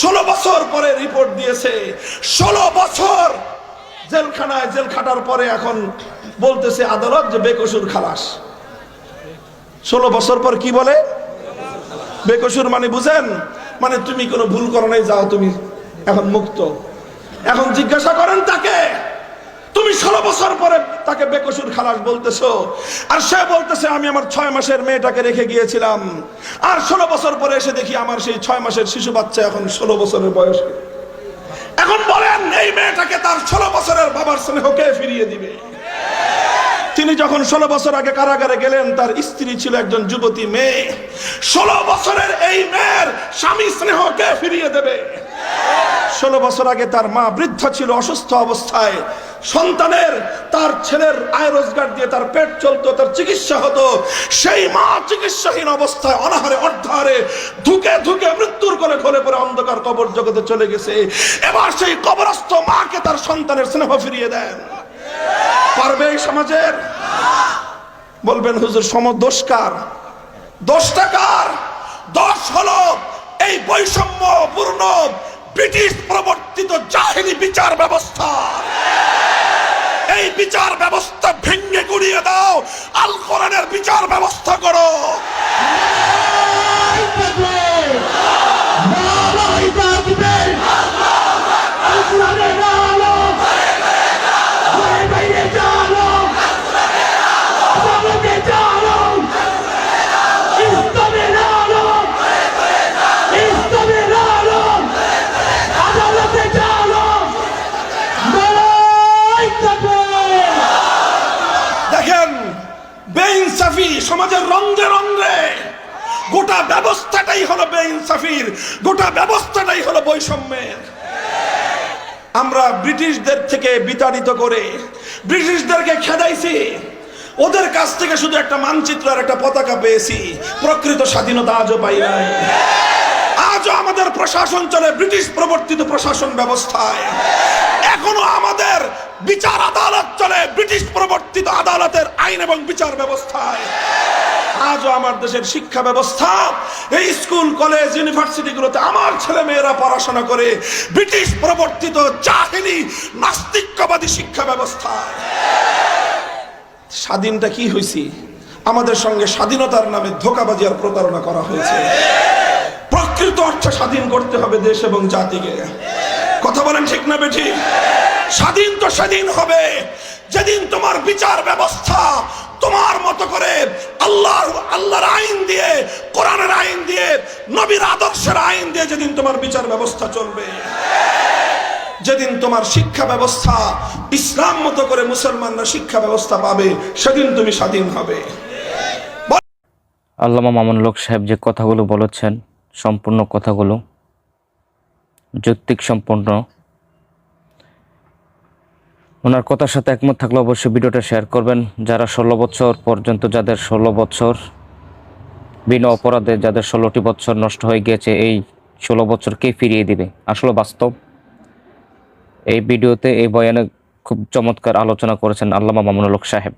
ষোলো বছর পরে রিপোর্ট দিয়েছে। ষোলো বছর জেলখানায়, জেল খাটার পরে এখন বলতেছে আদালত যে বেকসুর খালাস। ষোলো বছর পর কি বলে? বেকসুর মানে বুঝেন? মানে তুমি কোনো ভুল করো নাই, যাও তুমি এখন মুক্ত। এখন জিজ্ঞাসা করেন তাকে তুমি ষোলো বছর পরে তাকে বেকসুর খালাস বলতেছো। আর সে বলতেছে, আমি আমার ছয় মাসের মেয়েটাকে রেখে গিয়েছিলাম। আর ষোলো বছর পরে এসে দেখি আমার সেই ছয় মাসের শিশু বাচ্চা এখন ষোলো বছরের বয়সে। এখন বলেন, এই মেয়েটাকে তার ষোলো বছরের বাবার স্নেহকে ফিরিয়ে দিবে। তিনি যখন ষোলো বছর আগে কারাগারে গেলেন, তার স্ত্রী ছিল একজন যুবতী মেয়ে। ষোলো বছরের এই মেয়ের স্বামী স্নেহকে ফিরিয়ে দেবে। ষোলো বছর আগে তার মা বৃদ্ধ ছিল অসুস্থ অবস্থায়। সন্তানের, তার ছেলের আয় রোজগার দিয়ে তার পেট চলতো, তার চিকিৎসা হতো। সেই মা চিকিৎসাহীন অবস্থায় অনাহারে, অর্ধাহারে, ধুকে ধুকে মৃত্যুর কোলে খোলে পরে অন্ধকার কবর জগতে চলে গেছে। এবার সেই কবরস্থ মাকে তার সন্তানের স্নেহ ফিরিয়ে দেন। পারবে এই সমাজের? বলবেন, হুজুর সম দোষকার দোষটা কার? দোষ হলো এই বৈষম্যপূর্ণ ব্রিটিশ প্রবর্তিত জাহিনী বিচার ব্যবস্থা। এই বিচার ব্যবস্থা ভেঙে গুড়িয়ে দাও। আল কোরআনের বিচার ব্যবস্থা করো। সমাজের রঙ্গে রঙ্গে গোটা ব্যবস্থাটাই হলো বেইনসাফির, গোটা ব্যবস্থাটাই হলো বৈষম্যের। আমরা ব্রিটিশদের থেকে বিতাড়িত করে ব্রিটিশদেরকে খেদাইছি। ওদের কাছ থেকে শুধু একটা মানচিত্র আর একটা পতাকা পেয়েছি। প্রকৃত স্বাধীনতা আজও পাই নাই। আজও আমাদের প্রশাসন চলে ব্রিটিশ প্রবর্তিত প্রশাসন ব্যবস্থায়। এখনও আমাদের বিচার আদালত চলে ব্রিটিশ প্রবর্তিত আদালতের আইন এবং বিচার ব্যবস্থায়। আজও আমার দেশের শিক্ষা ব্যবস্থা। এই স্কুল, কলেজ, ইউনিভার্সিটিগুলোতে আমার ছেলে মেয়েরা পড়াশোনা করে ব্রিটিশ প্রবর্তিত জাহিনী নাস্তিক্যবাদী শিক্ষা ব্যবস্থায়। স্বাধীনটা কি হয়েছি আমাদের সঙ্গে স্বাধীনতার নামে ধোকাবাজি আর প্রতারণা করা হয়েছে। প্রকৃত অর্থে স্বাধীন করতে হবে দেশ এবং জাতিকে। কথা বলেন ঠিক না বেঠি? স্বাধীন তো স্বাধীন হবে। যেদিন তোমার বিচার ব্যবস্থা, তোমার মতো করে আল্লাহর আল্লাহর আইন দিয়ে, কোরআনের আইন দিয়ে, নবীর আদর্শের আইন দিয়ে যেদিন তোমার বিচার ব্যবস্থা চলবে। যেদিন তোমার শিক্ষা ব্যবস্থা, ইসলাম মতো করে মুসলমানরা শিক্ষা ব্যবস্থা পাবে, সেদিন তুমি স্বাধীন হবে। আল্লামা মামুন লোক সাহেব যে কথাগুলো বলেছেন, সম্পূর্ণ কথাগুলো যৌক্তিক সম্পূর্ণ ওনার কথার সাথে একমত থাকলে অবশ্যই ভিডিওটা শেয়ার করবেন। যারা ষোলো বছর পর্যন্ত যাদের ষোলো বছর, বিনা অপরাধে যাদের ষোলোটি বছর নষ্ট হয়ে গিয়েছে, এই ষোলো বছরকে ফিরিয়ে দিবে। আসলে বাস্তব, এই ভিডিওতে এই বয়ানে খুব চমৎকার আলোচনা করেছেন আল্লামা মামুনুল সাহেব।